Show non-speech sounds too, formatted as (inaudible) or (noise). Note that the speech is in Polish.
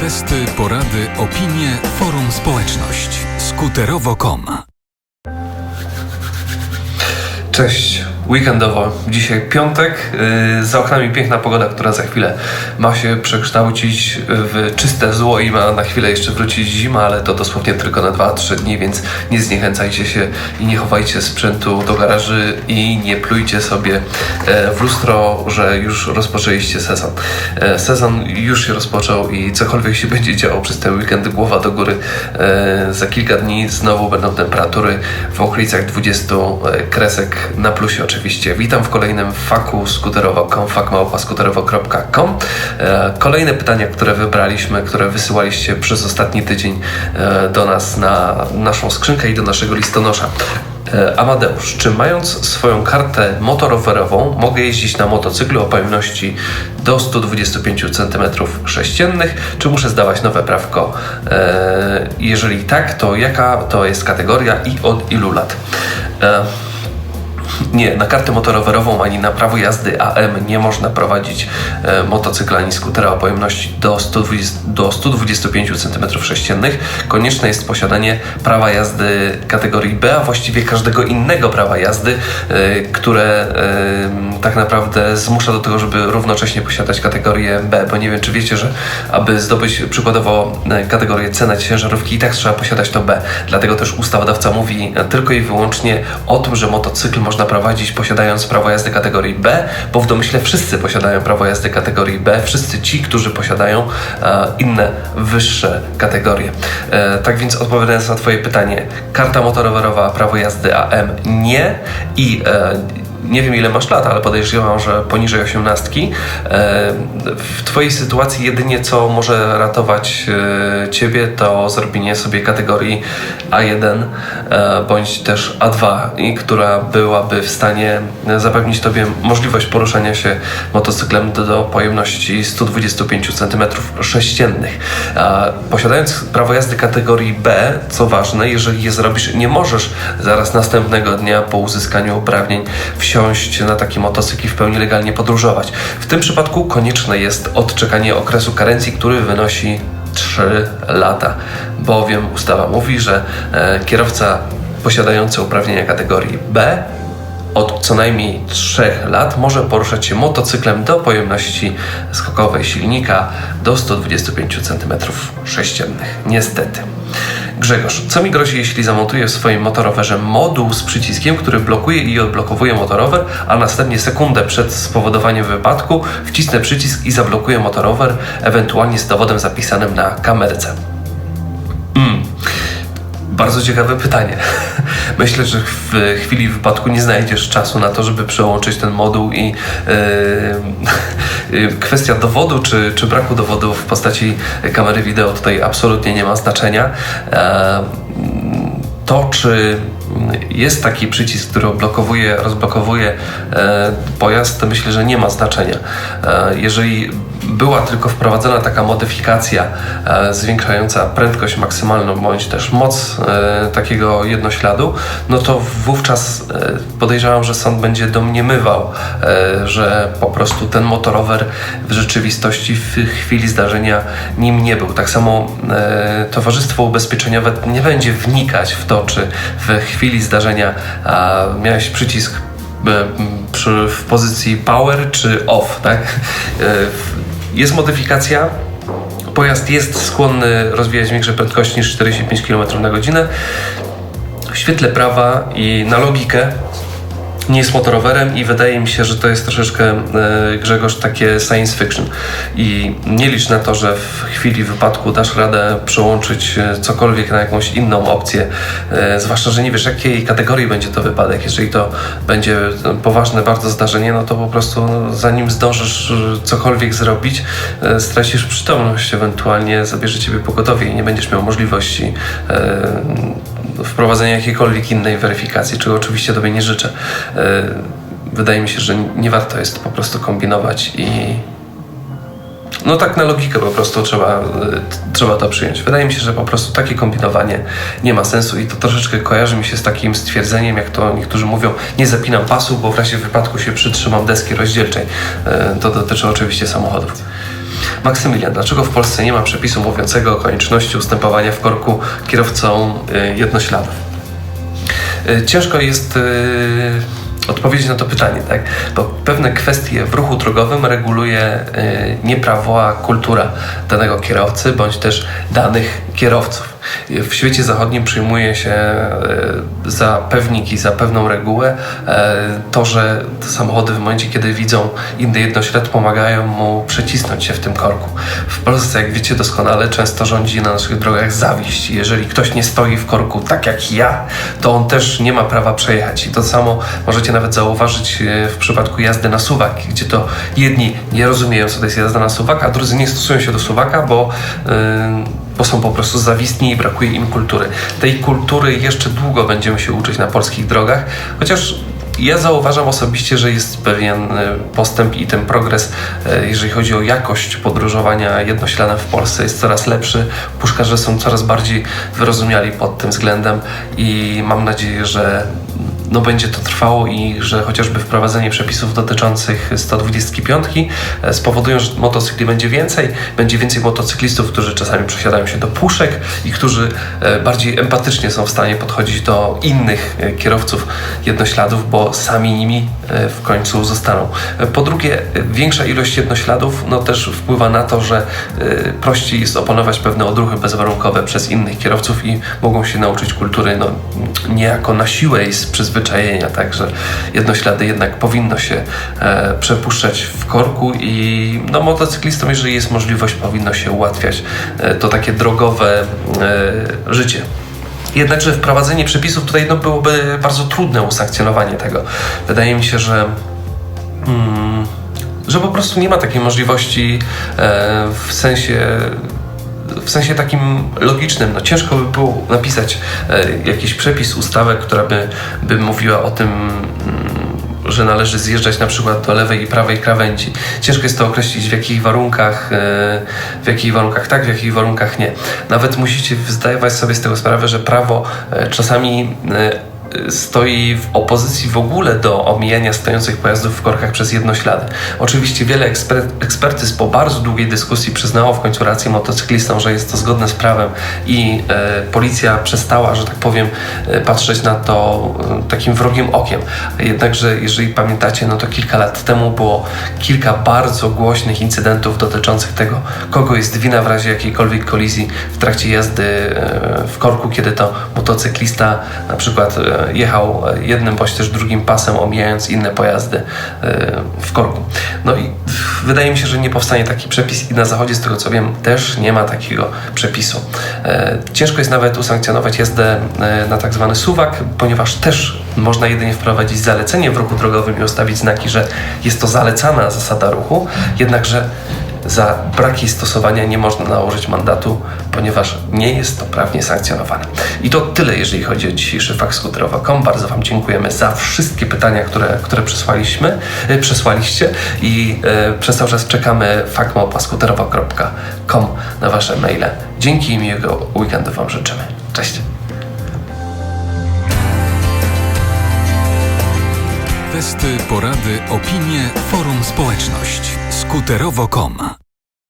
Testy, porady, opinie, forum, społeczność. Skuterowo.com Cześć, weekendowo. Dzisiaj piątek, yy, za oknami piękna pogoda, która za chwilę ma się przekształcić w czyste zło i ma na chwilę jeszcze wrócić zima, ale to dosłownie tylko na 2-3 dni, więc nie zniechęcajcie się i nie chowajcie sprzętu do garaży i nie plujcie sobie e, w lustro, że już rozpoczęliście sezon. E, Sezon już się rozpoczął i cokolwiek się będzie działo przez ten weekend, głowa do góry. E, Za kilka dni znowu będą temperatury w okolicach 20 kresek na plusie oczywiście. Witam w kolejnym faku skuterowo.com, fakmałpa.skuterowo.com. E, Kolejne pytania, które wybraliśmy, które wysyłaliście przez ostatni tydzień e, do nas na naszą skrzynkę i do naszego listonosza. E, Amadeusz, czy mając swoją kartę motorowerową mogę jeździć na motocyklu o pojemności do 125 cm3, czy muszę zdawać nowe prawko? Jeżeli tak, to jaka to jest kategoria i od ilu lat? Nie, na kartę motorowerową ani na prawo jazdy AM nie można prowadzić e, motocykla ani skutera o pojemności do, 120, do 125 cm3. Konieczne jest posiadanie prawa jazdy kategorii B, a właściwie każdego innego prawa jazdy, e, które e, tak naprawdę zmusza do tego, żeby równocześnie posiadać kategorię B, bo nie wiem, czy wiecie, że aby zdobyć przykładowo e, kategorię C na ciężarówki i tak trzeba posiadać to B. Dlatego też ustawodawca mówi tylko i wyłącznie o tym, że motocykl można prowadzić posiadając prawo jazdy kategorii B, bo w domyśle wszyscy posiadają prawo jazdy kategorii B, wszyscy ci, którzy posiadają e, inne wyższe kategorie. E, tak więc odpowiadając na Twoje pytanie, karta motorowerowa, prawo jazdy AM nie i e, nie wiem ile masz lat, ale podejrzewam, że poniżej osiemnastki. E, W Twojej sytuacji jedynie co może ratować e, Ciebie to zrobienie sobie kategorii A1 e, bądź też A2, i która byłaby w stanie zapewnić Tobie możliwość poruszania się motocyklem do, pojemności 125 cm3. Posiadając prawo jazdy kategorii B, co ważne, jeżeli je zrobisz, nie możesz zaraz następnego dnia po uzyskaniu uprawnień wsiąść na taki motocykl i w pełni legalnie podróżować. W tym przypadku konieczne jest odczekanie okresu karencji, który wynosi 3 lata, bowiem ustawa mówi, że e, kierowca posiadający uprawnienia kategorii B od co najmniej 3 lat może poruszać się motocyklem do pojemności skokowej silnika do 125 cm3. Niestety. Grzegorz, co mi grozi, jeśli zamontuję w swoim motorowerze moduł z przyciskiem, który blokuje i odblokowuje motorower, a następnie sekundę przed spowodowaniem wypadku wcisnę przycisk i zablokuję motorower, ewentualnie z dowodem zapisanym na kamerce? Mm. Bardzo ciekawe pytanie. (laughs) Myślę, że w chwili wypadku nie znajdziesz czasu na to, żeby przełączyć ten moduł i (laughs) yy, kwestia dowodu czy, czy braku dowodu w postaci kamery wideo tutaj absolutnie nie ma znaczenia. E, to, czy jest taki przycisk, który odblokowuje, rozblokowuje e, pojazd, to myślę, że nie ma znaczenia. Jeżeli była tylko wprowadzona taka modyfikacja e, zwiększająca prędkość maksymalną bądź też moc e, takiego jednośladu, no to wówczas e, podejrzewam, że sąd będzie domniemywał, że po prostu ten motorower w rzeczywistości w chwili zdarzenia nim nie był. Tak samo towarzystwo ubezpieczeniowe nie będzie wnikać w to, czy w chwili zdarzenia miałeś przycisk przy, w pozycji power czy off, tak? Jest modyfikacja. Pojazd jest skłonny rozwijać większe prędkości niż 45 km na godzinę. W świetle prawa i na logikę nie jest motorowerem i wydaje mi się, że to jest troszeczkę e, Grzegorz takie science fiction i nie licz na to, że w chwili wypadku dasz radę przełączyć e, cokolwiek na jakąś inną opcję, e, zwłaszcza, że nie wiesz jakiej kategorii będzie to wypadek. Jeżeli to będzie poważne bardzo zdarzenie, no to po prostu no, zanim zdążysz cokolwiek zrobić, stracisz przytomność, ewentualnie zabierze ciebie pogotowie i nie będziesz miał możliwości wprowadzenia jakiejkolwiek innej weryfikacji, czego oczywiście Tobie nie życzę. E, Wydaje mi się, że nie warto jest po prostu kombinować i no tak na logikę po prostu trzeba, e, trzeba to przyjąć. Wydaje mi się, że po prostu takie kombinowanie nie ma sensu i to troszeczkę kojarzy mi się z takim stwierdzeniem, jak to niektórzy mówią, nie zapinam pasu, bo w razie wypadku się przytrzymam deski rozdzielczej. E, To dotyczy oczywiście samochodów. Maksymilian, dlaczego w Polsce nie ma przepisu mówiącego o konieczności ustępowania w korku kierowcom y, jednośladów? Y, Ciężko jest y, odpowiedzieć na to pytanie, tak? Bo pewne kwestie w ruchu drogowym reguluje y, nie prawo, a kultura danego kierowcy bądź też danych kierowców. W świecie zachodnim przyjmuje się y, za pewnik i za pewną regułę y, to, że samochody w momencie, kiedy widzą inny jednoślad, pomagają mu przecisnąć się w tym korku. W Polsce, jak wiecie doskonale, często rządzi na naszych drogach zawiść. Jeżeli ktoś nie stoi w korku tak jak ja, to on też nie ma prawa przejechać. I to samo możecie nawet zauważyć e, w przypadku jazdy na suwak, gdzie to jedni nie rozumieją, co to jest jazda na suwak, a drudzy nie stosują się do suwaka, bo, yy, bo są po prostu zawistni i brakuje im kultury. Tej kultury jeszcze długo będziemy się uczyć na polskich drogach, chociaż ja zauważam osobiście, że jest pewien e, postęp i ten progres, e, jeżeli chodzi o jakość podróżowania jednośladem w Polsce, jest coraz lepszy. Puszkarze są coraz bardziej wyrozumiali pod tym względem i mam nadzieję, że no będzie to trwało i że chociażby wprowadzenie przepisów dotyczących 125 e, spowodują, że motocykli będzie więcej, będzie więcej motocyklistów, którzy czasami przesiadają się do puszek i którzy e, bardziej empatycznie są w stanie podchodzić do innych e, kierowców jednośladów, bo sami nimi w końcu zostaną. Po drugie, większa ilość jednośladów no też wpływa na to, że prościej jest opanować pewne odruchy bezwarunkowe przez innych kierowców i mogą się nauczyć kultury no, niejako na siłę i z przyzwyczajenia, także jednoślady jednak powinno się e, przepuszczać w korku i no, motocyklistom, jeżeli jest możliwość, powinno się ułatwiać e, to takie drogowe e, życie. Jednakże wprowadzenie przepisów tutaj no, byłoby bardzo trudne usankcjonowanie tego. Wydaje mi się, że mm, że po prostu nie ma takiej możliwości e, w sensie w sensie takim logicznym. No, ciężko by było napisać e, jakiś przepis, ustawę, która by, by mówiła o tym, mm, że należy zjeżdżać na przykład do lewej i prawej krawędzi. Ciężko jest to określić w jakich warunkach, e, w jakich warunkach tak, w jakich warunkach nie. Nawet musicie zdawać sobie z tego sprawę, że prawo e, czasami stoi w opozycji w ogóle do omijania stojących pojazdów w korkach przez jednoślady. Oczywiście wiele eksper- ekspertyz po bardzo długiej dyskusji przyznało w końcu rację motocyklistom, że jest to zgodne z prawem i e, policja przestała, że tak powiem, e, patrzeć na to e, takim wrogim okiem. Jednakże, jeżeli pamiętacie, no to kilka lat temu było kilka bardzo głośnych incydentów dotyczących tego, kogo jest wina w razie jakiejkolwiek kolizji w trakcie jazdy e, w korku, kiedy to motocyklista na przykład e, jechał jednym bądź też drugim pasem, omijając inne pojazdy e, w korku. No i wydaje mi się, że nie powstanie taki przepis i na zachodzie, z tego co wiem, też nie ma takiego przepisu. E, Ciężko jest nawet usankcjonować jazdę e, na tak zwany suwak, ponieważ też można jedynie wprowadzić zalecenie w ruchu drogowym i ustawić znaki, że jest to zalecana zasada ruchu, jednakże za brak jej stosowania nie można nałożyć mandatu, ponieważ nie jest to prawnie sankcjonowane. I to tyle, jeżeli chodzi o dzisiejszy fakt skuterowo.com. Bardzo Wam dziękujemy za wszystkie pytania, które, które przesłaliśmy, e, przesłaliście i e, przez cały czas czekamy fakmałpaskuterowo.com na Wasze maile. Dzięki i miłego weekendu Wam życzymy. Cześć! Testy, porady, opinie, forum społeczność. Skuterowo.com